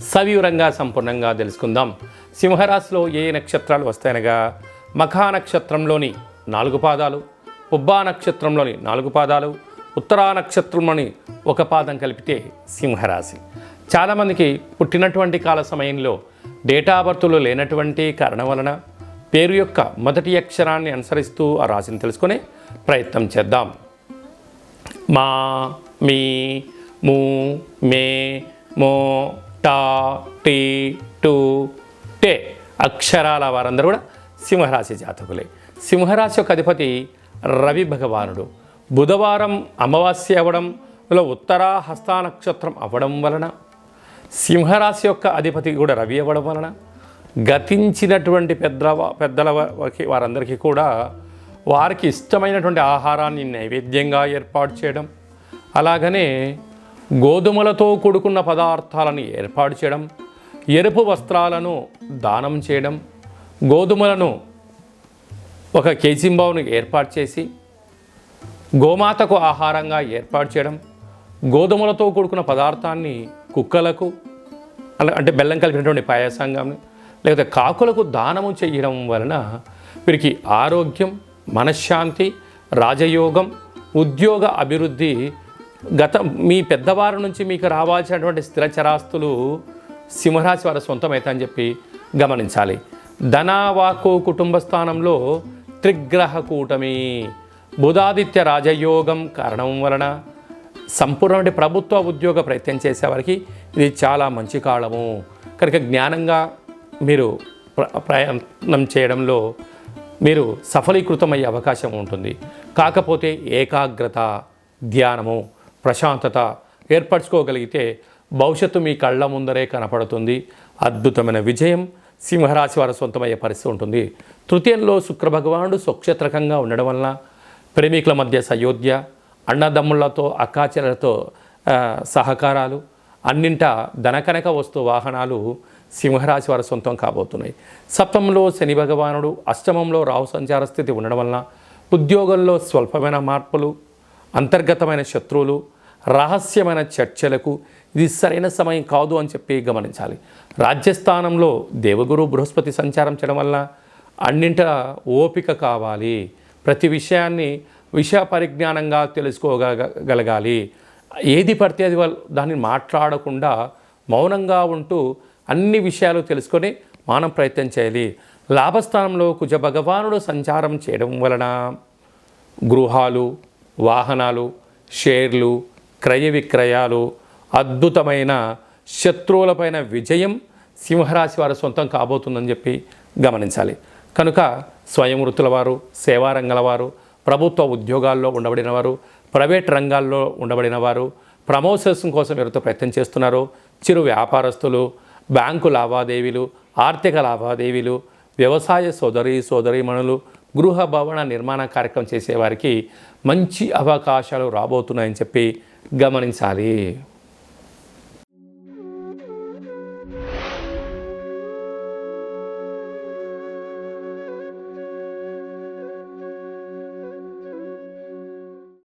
సవివరంగా సంపూర్ణంగా తెలుసుకుందాం. సింహరాశిలో ఏ నక్షత్రాలు వస్తాయనగా మఖా నక్షత్రంలోని నాలుగు పాదాలు పుబ్బా నక్షత్రంలోని నాలుగు పాదాలు ఉత్తరా నక్షత్రంలోని ఒక పాదం కలిపితే సింహరాశి. చాలామందికి పుట్టినటువంటి కాల సమయంలో డేటా బర్త్లో లేనటువంటి కారణం వలన పేరు యొక్క మొదటి అక్షరాన్ని అనుసరిస్తూ ఆ రాశిని తెలుసుకునే ప్రయత్నం చేద్దాం. మా మీ మూ మే మో టా టీ టూ టే అక్షరాల వారందరూ కూడా సింహరాశి జాతకులే. సింహరాశి యొక్క అధిపతి రవి భగవానుడు. బుధవారం అమావాస్య అవ్వడంలో ఉత్తరా హస్త నక్షత్రం అవ్వడం వలన సింహరాశి యొక్క అధిపతి కూడా రవి అవ్వడం వలన గతించినటువంటి పెద్ద పెద్దల వారికి వారందరికీ కూడా వారికి ఇష్టమైనటువంటి ఆహారాన్ని నైవేద్యంగా ఏర్పాటు చేయడం. అలాగనే గోధుమలతో కూడుకున్న పదార్థాలను ఏర్పాటు చేయడం ఎరుపు వస్త్రాలను దానం చేయడం గోధుమలను ఒక కేజీంబావును ఏర్పాటు చేసి గోమాతకు ఆహారంగా ఏర్పాటు చేయడం గోధుమలతో కూడుకున్న పదార్థాన్ని కుక్కలకు అలా అంటే బెల్లం కలిపినటువంటి పాయసంగా లేకపోతే కాకులకు దానము చేయడం వలన వీరికి ఆరోగ్యం మనశ్శాంతి రాజయోగం ఉద్యోగ అభివృద్ధి గత మీ పెద్దవారి నుంచి మీకు రావాల్సినటువంటి స్థిర చరాస్తులు సింహరాశి వారి సొంతమవుతాయని చెప్పి గమనించాలి. ధనావాకు కుటుంబ స్థానంలో త్రిగ్రహ కూటమి బుధాదిత్య రాజయోగం కారణం వలన సంపూర్ణ ప్రభుత్వ ఉద్యోగ ప్రయత్నం చేసేవారికి ఇది చాలా మంచి కాలము. కనుక జ్ఞానంగా మీరు ప్రయత్నం చేయడంలో మీరు సఫలీకృతమయ్యే అవకాశం ఉంటుంది. కాకపోతే ఏకాగ్రత ధ్యానము ప్రశాంతత ఏర్పరచుకోగలిగితే భవిష్యత్తు మీ కళ్ళ ముందరే కనపడుతుంది. అద్భుతమైన విజయం సింహరాశి వారు సొంతమయ్యే పరిస్థితి ఉంటుంది. తృతీయంలో శుక్రభగవానుడు స్వక్షేత్రకంగా ఉండడం వలన ప్రేమికుల మధ్య సయోధ్య అన్నదమ్ములతో అక్కాచెలతో సహకారాలు అన్నింట ధనకనక వస్తు వాహనాలు సింహరాశి వారి సొంతం కాబోతున్నాయి. సప్తమంలో శని భగవానుడు అష్టమంలో రాహు సంచార స్థితి ఉండడం వలన ఉద్యోగంలో స్వల్పమైన మార్పులు అంతర్గతమైన శత్రువులు రహస్యమైన చర్చలకు ఇది సరైన సమయం కాదు అని చెప్పి గమనించాలి. రాజ్యస్థానంలో దేవగురు బృహస్పతి సంచారం చేయడం వల్ల అన్నింట ఓపిక కావాలి. ప్రతి విషయాన్ని విషయ పరిజ్ఞానంగా తెలుసుకోగలగాలి. ఏది పడితే అది వాళ్ళు దాన్ని మాట్లాడకుండా మౌనంగా ఉంటూ అన్ని విషయాలు తెలుసుకొని మనం ప్రయత్నం చేయాలి. లాభస్థానంలో కుజ భగవానుడు సంచారం చేయడం వలన గృహాలు వాహనాలు షేర్లు క్రయ విక్రయాలు అద్భుతమైన శత్రువులపైన విజయం సింహరాశి వారి సొంతం కాబోతుందని చెప్పి గమనించాలి. కనుక స్వయం వృత్తుల వారు సేవారంగాల వారు ప్రభుత్వ ఉద్యోగాల్లో ఉండబడిన వారు ప్రైవేట్ రంగాల్లో ఉండబడిన వారు ప్రమోషన్స్ కోసం ఎవరితో ప్రయత్నం చేస్తున్నారో చిరు వ్యాపారస్తులు బ్యాంకు లావాదేవీలు ఆర్థిక లావాదేవీలు వ్యవసాయ సోదరి సోదరీమణులు గృహ భవన నిర్మాణ కార్యక్రమం చేసేవారికి మంచి అవకాశాలు రాబోతున్నాయని చెప్పి గమనించాలి.